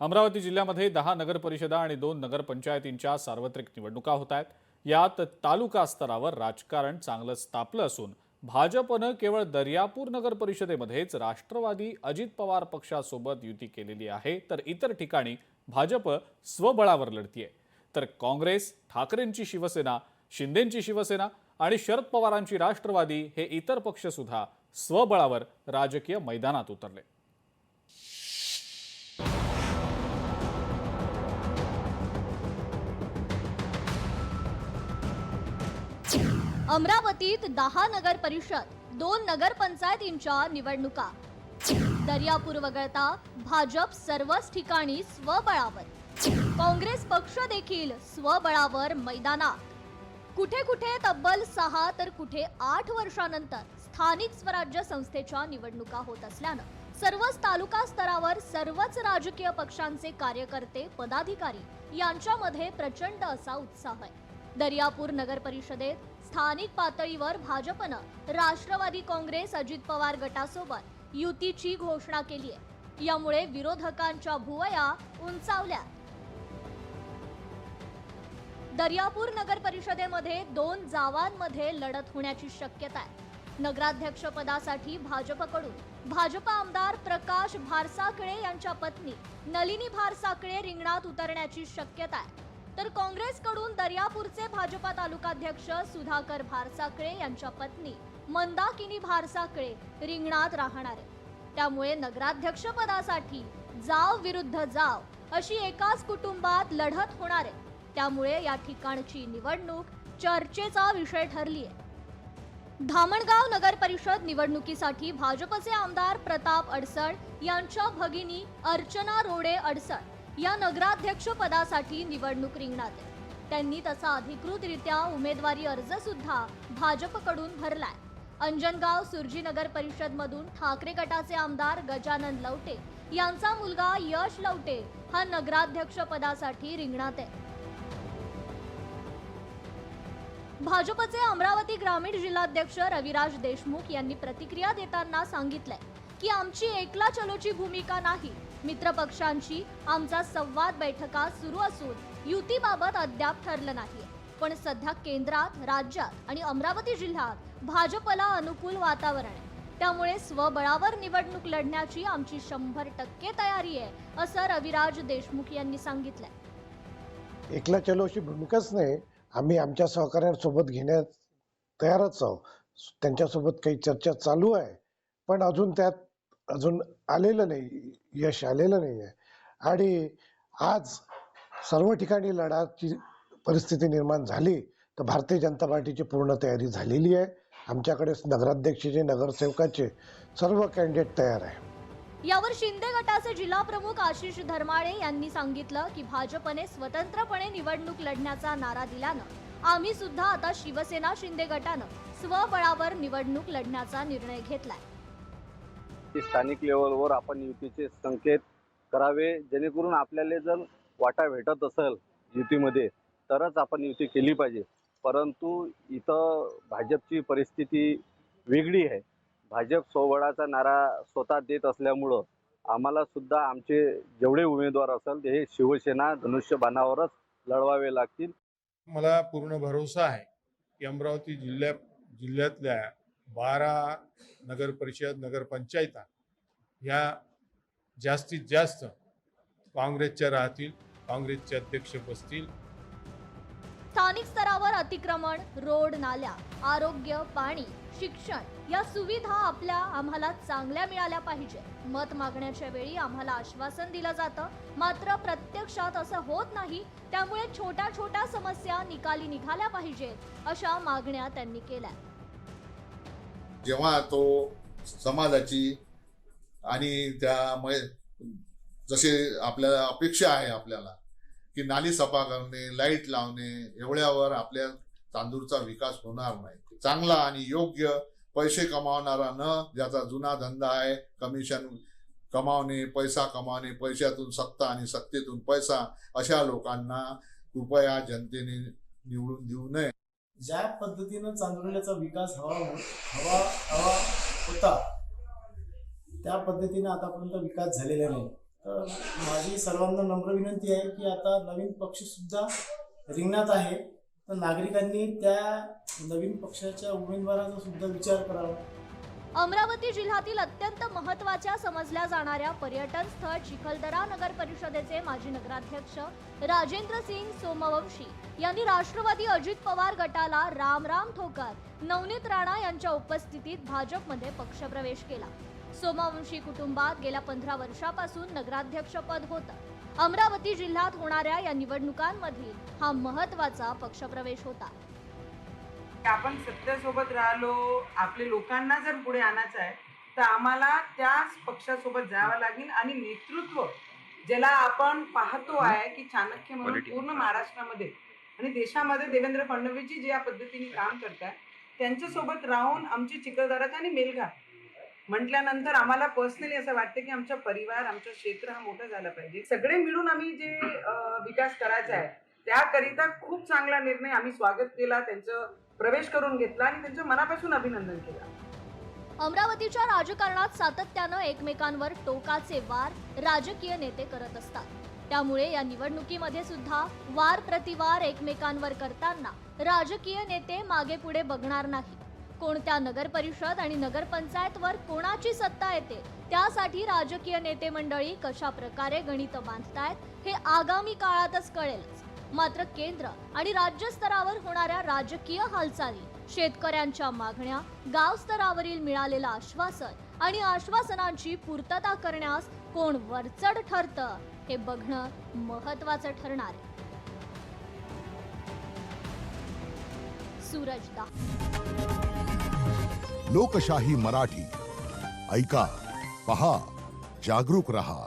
अमरावती जिल्ह्यामध्ये दहा नगरपरिषदा आणि दोन नगरपंचायतींच्या सार्वत्रिक निवडणुका होत आहेत. यात तालुका स्तरावर राजकारण चांगलंच तापलं असून भाजपनं केवळ दर्यापूर नगर परिषदेमध्येच राष्ट्रवादी अजित पवार पक्षासोबत युती केलेली आहे तर इतर ठिकाणी भाजप स्वबळावर लढतीये. तर काँग्रेस ठाकरेंची शिवसेना शिंदेंची शिवसेना आणि शरद पवारांची राष्ट्रवादी हे इतर पक्ष सुद्धा स्वबळावर राजकीय मैदानात उतरले. अमरावतीत दहा नगर परिषद दोन नगरपंचायतींच्या निवडणुका. दर्यापूर वगळता भाजप सर्वच ठिकाणी स्वबळावर. काँग्रेस पक्ष देखील स्वबळावर मैदानात. कुठे कुठे तब्बल सहा तर कुठे आठ वर्षानंतर स्थानिक स्वराज्य संस्थेच्या निवडणुका होत असल्यानं सर्वच तालुका स्तरावर सर्वच राजकीय पक्षांचे कार्यकर्ते पदाधिकारी यांच्यामध्ये प्रचंड असा उत्साह आहे. दर्यापूर नगर परिषदेत स्थानिक पातळीवर भाजपनं राष्ट्रवादी काँग्रेस अजित पवार गटासोबत युतीची घोषणा केली आहे. यामुळे विरोधकांच्या भुवया उंचावल्या दर्यापूर नगर परिषदेमध्ये दोन जावांमध्ये लढत होण्याची शक्यता आहे. नगराध्यक्ष पदासाठी भाजपकडून भाजप आमदार प्रकाश भारसाकळे यांच्या पत्नी नलिनी भारसाकळे रिंगणात उतरण्याची शक्यता आहे. तर काँग्रेसकडून दर्यापूरचे भाजपा तालुकाध्यक्ष सुधाकर भारसाकळे यांच्या पत्नी मंदाकिनी भारसाकळे रिंगणात राहणार त्यामुळे नगराध्यक्षपदासाठी जाव विरुद्ध जाव अशी एकाच कुटुंबात लढत होणार आहे. त्यामुळे या ठिकाणची निवडणूक चर्चेचा विषय ठरली आहे. धामणगाव नगर परिषद निवडणुकीसाठी भाजपचे आमदार प्रताप अडसळ यांच्या भगिनी अर्चना रोडे अडसळ या नगराध्यक्ष पदासाठी निवडणूक रिंगणात आहे. त्यांनी तसा अधिकृतरित्या उमेदवारी अर्ज सुद्धा भाजपकडून भरलाय. अंजनगाव सुरजी नगर परिषद मधून ठाकरे गटाचे आमदार गजानन लवटे यांचा मुलगा यश लवटे हा नगराध्यक्ष पदासाठी रिंगणात आहे. भाजपचे अमरावती ग्रामीण जिल्हाध्यक्ष रविराज देशमुख यांनी प्रतिक्रिया देताना सांगितलंय की आमची एकला चलोची भूमिका नाही मित्रपक्षांची आमचा संवाद बैठका सुरू असून युतीबाबत अद्याप ठरलं नाही पण सध्या केंद्रात राज्यात आणि अमरावती जिल्ह्यात भाजपला अनुकूल वातावरण आहे. त्यामुळे स्वबळावर निवडणूक लढण्याची आमची शंभर टक्के तयारी आहे असं रविराज देशमुख यांनी सांगितलंय. एकला चलो अशी भूमिकाच नाही. आम्ही आमच्या सहकाऱ्यांसोबत घेण्यास तयारच आहोत. त्यांच्यासोबत काही चर्चा चालू आहे. पण अजून त्यात अजून आलेलं नाही यश आलेलं नाही आहे. आणि आज सर्व ठिकाणी लढाची परिस्थिती निर्माण झाली तर भारतीय जनता पार्टीची पूर्ण तयारी झालेली आहे. आमच्याकडे नगराध्यक्षाचे नगरसेवकाचे सर्व कॅन्डिडेट तयार आहे. यावर शिंदे गटाचे जिल्हा प्रमुख आशिष धर्माळे यांनी सांगितलं की भाजपने स्वतंत्रपणे निवडणूक लढण्याचा नारा दिल्यानं आम्ही सुद्धा आता शिवसेना शिंदे गटानं स्वबळावर निवडणूक लढण्याचा निर्णय घेतलाय. की स्थानिक लेवलवर आपण युतीचे संकेत करावे जेणेकरून आपल्याला जर वाटा भेटत असेल युतीमध्ये तरच आपण युती केली पाहिजे. परंतु इथं भाजपची परिस्थिती वेगळी आहे. भाजप सोवळाचा नारा स्वतः देत असल्यामुळं आम्हाला सुद्धा आमचे जेवढे उमेदवार असेल ते हे शिवसेना धनुष्यबाणावरच लढवावे लागतील. मला पूर्ण भरोसा आहे की अमरावती जिल्ह्या जिल्ह्यातल्या बारा नगर परिषद नगरपंचायता ह्या जास्तीत जास्त काँग्रेसच्या राहतील काँग्रेसचे अध्यक्ष बसतील. स्थानिक स्तरावर अतिक्रमण रोड नाल्या आरोग्य पाणी शिक्षण या सुविधा आपल्या आम्हाला चांगल्या मिळाल्या पाहिजे. मत मागण्याच्या वेळी आम्हाला आश्वासन दिलं जातं. मात्र प्रत्यक्षात असं होत नाही त्यामुळे छोट्या छोट्या समस्या निकाली निघाल्या पाहिजेत अशा मागण्या त्यांनी केल्या. जेव्हा तो समाजाची आणि त्यामुळे जसे आपल्याला अपेक्षा आहे आपल्याला की नाली सफा करणे लाइट लावणे एवढ्यावर आपल्या तांदूरचा विकास होणार नाही. चांगला आणि योग्य पैसे कमावणारा न ज्याचा जुना धंदा आहे कमिशन कमावणे पैसा कमावणे पैशातून सत्ता आणि सत्तेतून पैसा अशा लोकांना कृपया जनतेने निवडून देऊ नये. ज्या पद्धतीनं चांदुर्ल्याचा विकास हवा हो- हवा हवा होता त्या पद्धतीनं आतापर्यंत विकास झालेला नाही. तर माझी सर्वांना नम्र विनंती आहे की आता नवीन पक्ष सुद्धा रिंगणात आहे. तर नागरिकांनी त्या नवीन पक्षाच्या उमेदवाराचा सुद्धा विचार करावा. अमरावती जिल्ह्यातील अत्यंत महत्त्वाच्या समजल्या जाणाऱ्या पर्यटन स्थळ चिखलदरा नगर परिषदेचे माजी नगराध्यक्ष राजेंद्र सिंग सोमवंशी यांनी राष्ट्रवादी अजित पवार गटाला राम राम ठोकर नवनीत राणा यांच्या उपस्थितीत भाजपमध्ये पक्षप्रवेश केला. सोमवंशी कुटुंबात गेल्या पंधरा वर्षापासून नगराध्यक्षपद होतं. अमरावती जिल्ह्यात होणाऱ्या या निवडणुकांमधील हा महत्त्वाचा पक्षप्रवेश होता. आपण सत्तेसोबत राहिलो आपले लोकांना जर पुढे आणायचं आहे तर आम्हाला त्याच पक्षासोबत जावं लागेल आणि नेतृत्व ज्याला आपण पाहतो आहे की चाणक्य म्हणून पूर्ण महाराष्ट्रामध्ये आणि देशामध्ये देवेंद्र फडणवीसजी जे या पद्धतीने काम करतात त्यांच्यासोबत राहून आमची चिखलदराचा आणि मेलघाट म्हटल्यानंतर आम्हाला पर्सनली असं वाटतं की आमचा परिवार आमचं क्षेत्र हा मोठं झालं पाहिजे. सगळे मिळून आम्ही जे विकास करायचा आहे त्याकरिता खूप चांगला निर्णय आम्ही स्वागत केला. त्यांचं प्रवेश करून घेतला आणि त्यांचं मनापासून अभिनंदन केलं. अमरावतीच्या राजकारणात सातत्यानं एकमेकांवर टोकाचे वार राजकीय नेते करत असतात. त्यामुळे या निवडणुकीमध्ये सुद्धा वार प्रतिवार एकमेकांवर करताना राजकीय नेते मागे पुढे बघणार नाही. कोणत्या नगरपरिषद आणि नगरपंचायतवर कोणाची सत्ता येते त्यासाठी राजकीय नेते मंडळी कशा प्रकारे गणित बांधतायत हे आगामी काळातच कळेलच. मात्र केंद्र आणि राज्य स्तरावर होणाऱ्या राजकीय हालचाली शेतकऱ्यांच्या मागण्या गाव स्तरावरील मिळालेलं आश्वासन आणि आश्वासनांची पूर्तता करण्यास कोण वरचढ ठरतं हे बघणं महत्वाचं ठरणार आहे. सूरज लोकशाही मराठी. ऐका पहा जागरूक रहा.